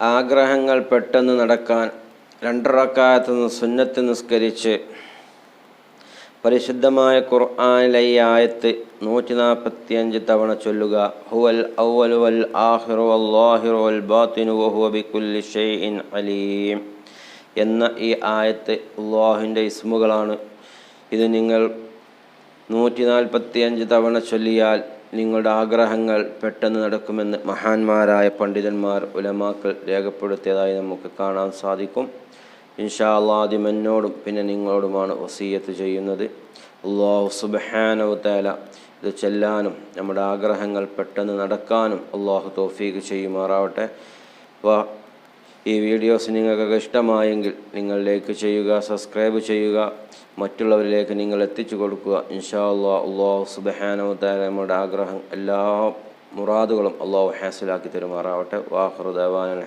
ആഗ്രഹങ്ങൾ പെട്ടെന്ന് നടക്കാൻ രണ്ടറക്കാലത്ത് നിന്ന് സുന്നത്ത് നിസ്കരിച്ച് പരിശുദ്ധമായ ഖുർആനിലെ ഈ ആയത്ത് നൂറ്റി നാൽപ്പത്തി അഞ്ച് തവണ ചൊല്ലുക. ഹുവൽ ഔവലു ആഹിറു വല്ലാഹിറു വൽ വഹുവ ഷൈഇൻ അലീം എന്ന ഈ ആയത്ത് അള്ളാഹുവിന്റെ ഇസ്മുകളാണ്. ഇത് നിങ്ങൾ നൂറ്റി നാൽപ്പത്തി അഞ്ച് തവണ ചൊല്ലിയാൽ നിങ്ങളുടെ ആഗ്രഹങ്ങൾ പെട്ടെന്ന് നടക്കുമെന്ന് മഹാന്മാരായ പണ്ഡിതന്മാർ ഉലമാക്കൾ രേഖപ്പെടുത്തിയതായി നമുക്ക് കാണാൻ സാധിക്കും. ഇൻഷാ അള്ളാദ്യം എന്നോടും പിന്നെ നിങ്ങളോടുമാണ് വസീയത്ത് ചെയ്യുന്നത്. അള്ളാഹു സുബഹാനവത്തേല ഇത് ചെല്ലാനും നമ്മുടെ ആഗ്രഹങ്ങൾ പെട്ടെന്ന് നടക്കാനും അള്ളാഹു തോഫീക്ക് ചെയ്യുമാറാവട്ടെ. ഈ വീഡിയോസ് നിങ്ങൾക്ക് ഇഷ്ടമായെങ്കിൽ നിങ്ങൾ ലൈക്ക് ചെയ്യുക സബ്സ്ക്രൈബ് ചെയ്യുക മറ്റുള്ളവരിലേക്ക് നിങ്ങൾ എത്തിച്ചു കൊടുക്കുക. ഇൻഷാ അള്ളാഹ് അള്ളാഹു സുബഹാനവുത്താല നമ്മുടെ ആഗ്രഹം എല്ലാ മുറാദുകളും അള്ളാഹു ഹാസിലാക്കി തരുമാറാവട്ടെ. വാഹൃദാൻ